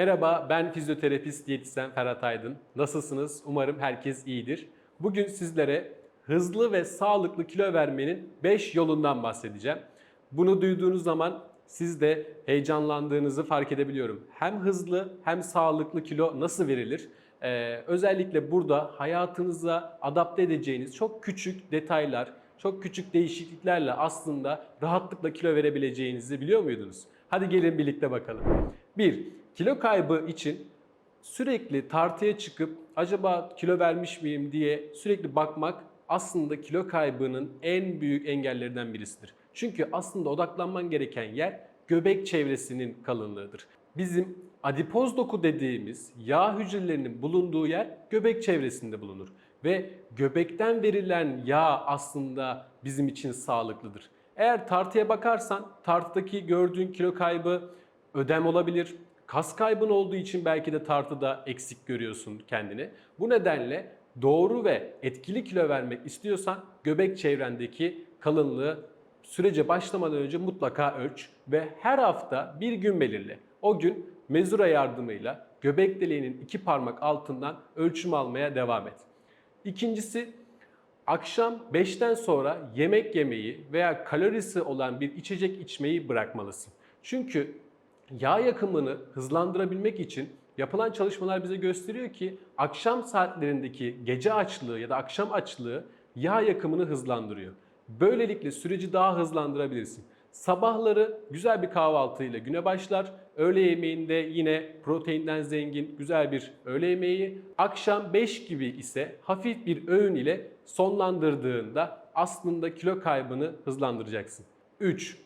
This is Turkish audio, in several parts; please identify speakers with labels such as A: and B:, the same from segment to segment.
A: Merhaba, ben fizyoterapist diyetisyen Ferhat Aydın. Nasılsınız? Umarım herkes iyidir. Bugün sizlere hızlı ve sağlıklı kilo vermenin 5 yolundan bahsedeceğim. Bunu duyduğunuz zaman siz de heyecanlandığınızı fark edebiliyorum. Hem hızlı hem sağlıklı kilo nasıl verilir? Ee, özellikle burada hayatınıza adapte edeceğiniz çok küçük detaylar, çok küçük değişikliklerle aslında rahatlıkla kilo verebileceğinizi biliyor muydunuz? Hadi gelin birlikte bakalım. 1. Kilo kaybı için sürekli tartıya çıkıp acaba kilo vermiş miyim diye sürekli bakmak aslında kilo kaybının en büyük engellerinden birisidir. Çünkü aslında odaklanman gereken yer göbek çevresinin kalınlığıdır. Bizim adipoz doku dediğimiz yağ hücrelerinin bulunduğu yer göbek çevresinde bulunur ve göbekten verilen yağ aslında bizim için sağlıklıdır. Eğer tartıya bakarsan tartıdaki gördüğün kilo kaybı ödem olabilir. Kas kaybın olduğu için belki de tartıda eksik görüyorsun kendini. Bu nedenle doğru ve etkili kilo vermek istiyorsan göbek çevrendeki kalınlığı sürece başlamadan önce mutlaka ölç ve her hafta bir gün belirle. O gün mezura yardımıyla göbek deliğinin iki parmak altından ölçüm almaya devam et. İkincisi akşam 5'ten sonra yemek yemeyi veya kalorisi olan bir içecek içmeyi bırakmalısın. Çünkü yağ yakımını hızlandırabilmek için yapılan çalışmalar bize gösteriyor ki akşam saatlerindeki gece açlığı ya da akşam açlığı yağ yakımını hızlandırıyor. Böylelikle süreci daha hızlandırabilirsin. Sabahları güzel bir kahvaltıyla güne başlar. Öğle yemeğinde yine proteinden zengin güzel bir öğle yemeği. Akşam 5 gibi ise hafif bir öğün ile sonlandırdığında aslında kilo kaybını hızlandıracaksın. 3.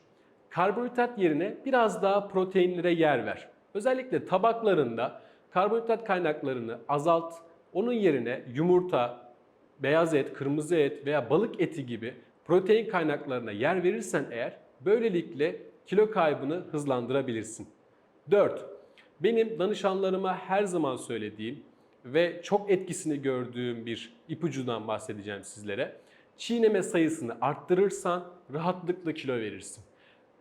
A: Karbonhidrat yerine biraz daha proteinlere yer ver. Özellikle tabaklarında karbonhidrat kaynaklarını azalt. Onun yerine yumurta, beyaz et, kırmızı et veya balık eti gibi protein kaynaklarına yer verirsen eğer böylelikle kilo kaybını hızlandırabilirsin. 4. Benim danışanlarıma her zaman söylediğim ve çok etkisini gördüğüm bir ipucundan bahsedeceğim sizlere. Çiğneme sayısını arttırırsan rahatlıkla kilo verirsin.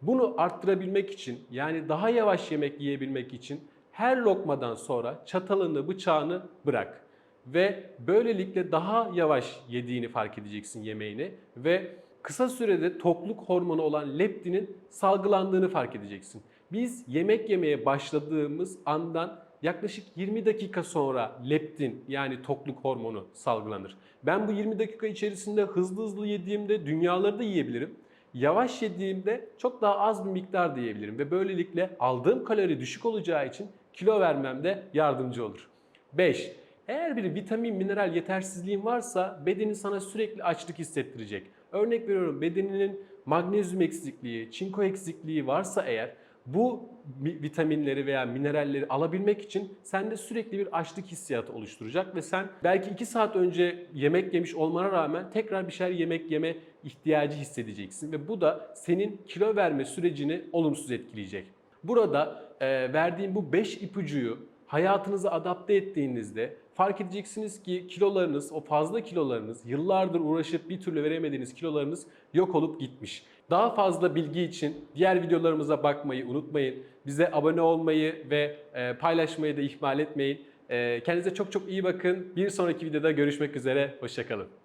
A: Bunu arttırabilmek için yani daha yavaş yemek yiyebilmek için her lokmadan sonra çatalını bıçağını bırak. Ve böylelikle daha yavaş yediğini fark edeceksin yemeğini ve kısa sürede tokluk hormonu olan leptinin salgılandığını fark edeceksin. Biz yemek yemeye başladığımız andan yaklaşık 20 dakika sonra leptin yani tokluk hormonu salgılanır. Ben bu 20 dakika içerisinde hızlı hızlı yediğimde dünyaları da yiyebilirim. Yavaş yediğimde çok daha az bir miktar da yiyebilirim ve böylelikle aldığım kalori düşük olacağı için kilo vermemde yardımcı olur. 5. Eğer bir vitamin, mineral yetersizliğin varsa bedenin sana sürekli açlık hissettirecek. Örnek veriyorum bedeninin magnezyum eksikliği, çinko eksikliği varsa eğer bu vitaminleri veya mineralleri alabilmek için sende sürekli bir açlık hissiyatı oluşturacak ve sen belki 2 saat önce yemek yemiş olmana rağmen tekrar bir şeyler yemek yeme ihtiyacı hissedeceksin ve bu da senin kilo verme sürecini olumsuz etkileyecek. Burada e, verdiğim bu 5 ipucuyu hayatınıza adapte ettiğinizde fark edeceksiniz ki kilolarınız, o fazla kilolarınız, yıllardır uğraşıp bir türlü veremediğiniz kilolarınız yok olup gitmiş. Daha fazla bilgi için diğer videolarımıza bakmayı unutmayın. Bize abone olmayı ve e, paylaşmayı da ihmal etmeyin. E, kendinize çok çok iyi bakın. Bir sonraki videoda görüşmek üzere. Hoşçakalın.